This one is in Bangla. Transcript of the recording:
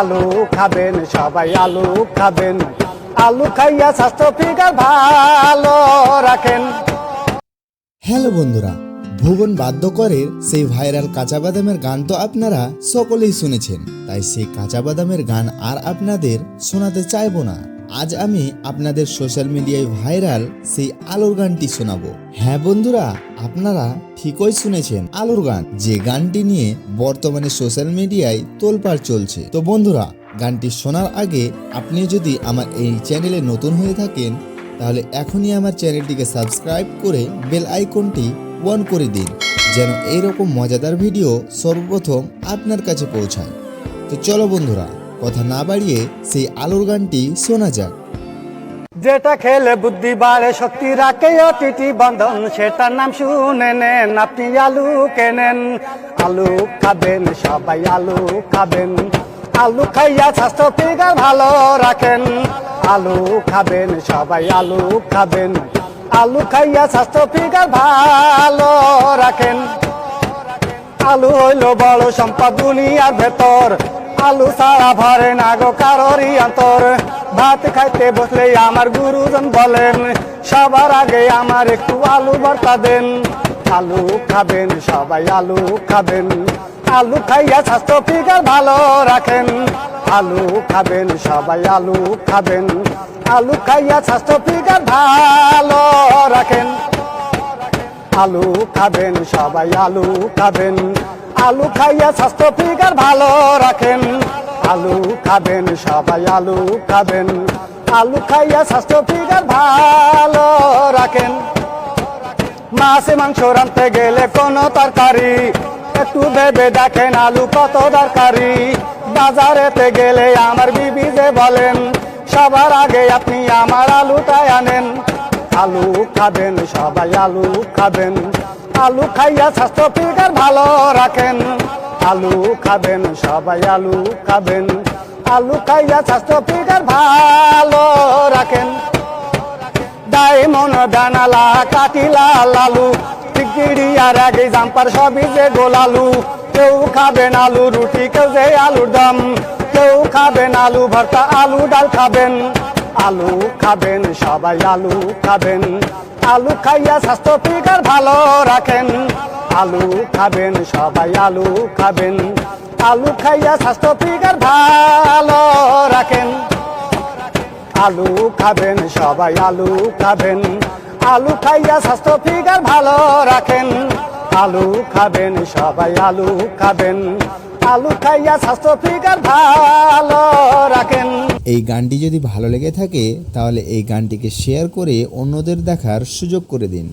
আলু খাবেন, সবাই আলু খাবেন। আলু খাইয়া স্বাস্থ্য ফিগার ভালো রাখেন। হ্যালো বন্ধুরা, ভুবন বাধ্য করে সেই ভাইরাল কাঁচা বাদামের গান তো আপনারা সকলেই শুনেছেন, তাই সেই কাঁচা বাদামের গান আর আপনাদের শোনাতে চাইব না। আজ আমি আপনাদের সোশ্যাল মিডিয়ায় ভাইরাল সেই আলোর গানটি শোনাবো। হ্যাঁ বন্ধুরা, আপনারা ঠিকই শুনেছেন আলোর গান। যে গানটি নিয়ে বর্তমানে সোশ্যাল মিডিয়ায় তোলপাড় চলছে। তো বন্ধুরা, গানটি শোনার আগে আপনি যদি আমার এই চ্যানেলে নতুন হয়ে থাকেন, তাহলে এখনই আমার চ্যানেলটিকে সাবস্ক্রাইব করে বেল আইকনটি অন করে দিন, যেন এইরকম মজাদার ভিডিও সর্বপ্রথম আপনার কাছে পৌঁছায়। তো চলো বন্ধুরা কথা না বাড়িয়ে সেই আলোর গানটি শোনা যাক। যেটা খেলে বুদ্ধি বাড়ে, শক্তি রাখে অটিটি বন্ধন, সেটার নাম শুনে নেন আপনি আলু কেনেন। আলু খাবেন, সবাই আলু খাবেন। আলু খাইয়া স্বাস্থ্য ফিগার ভালো রাখেন। আলু খাবেন, সবাই আলু খাবেন। আলু খাইয়া স্বাস্থ্য ফিগার ভালো রাখেন। আলু হইল বড় সম্পদ দুনিয়ার ভেতর। আলু সারা ভরে না গো কারোরই অন্তর ভাত খাইতে বসলে আমার গুরুজন বলেন, সবার আগে আমার একটু আলু ভর্তা দেন। আলু খাবেন, সবাই আলু খাবেন। আলু খাইয়া স্বাস্থ্য ফিগার ভালো রাখেন। আলু খাবেন, সবাই আলু খাবেন। আলু খাইয়া স্বাস্থ্য ফিগার ভালো রাখেন। আলু খাবেন, সবাই আলু খাবেন। আলু খাইয়া স্বাস্থ্য ফিগার ভালো রাখেন। আলু খাবেন, সবাই আলু খাবেন। আলু খাইয়া স্বাস্থ্য ফিগার ভালো রাখেন। মাছে মাংস রাঁধতে গেলে কোনো তরকারি, একটু ভেবে দেখেন আলু কত দরকারি। বাজারেতে গেলে আমার বিবি যে বলেন, সবার আগে আপনি আমার আলুটাই আনেন। আলু খাবেন, সবাই আলু খাবেন। আলু খাইয়া স্বাস্থ্য ফিগার ভালো রাখেন। আলু খাবেন, সবাই আলু খাবেন। আলু খাইয়া স্বাস্থ্য ফিগার ভালো রাখেন। ডায়মন্ড ডানালা কাটিলা, লালু টিকিড়ি আর আগে জাম্পার সবই যে গোলালু। কেউ খাবেন আলু, রুটি, কেউ যে আলুর দম। কেউ খাবেন আলু, ভর্তা, আলু, ডাল খাবেন। আলু খাবেন, সবাই আলু খাবেন। আলু খাইয়া স্বাস্থ্য ফিগার ভালো রাখেন। আলু খাবেন, সবাই আলু খাবেন। আলু খাইয়া স্বাস্থ্য ফিগার ভালো রাখেন। আলু খাবেন, সবাই আলু খাবেন। আলু খাইয়া স্বাস্থ্য ফিগার ভালো রাখেন। আলু খাবেন, সবাই আলু খাবেন। আলু খাইয়া স্বাস্থ্য ফিগার ভালো রাখেন। এই গানটি যদি ভালো লেগে থাকে, তাহলে এই গানটিকে শেয়ার করে অন্যদের দেখার সুযোগ করে দিন।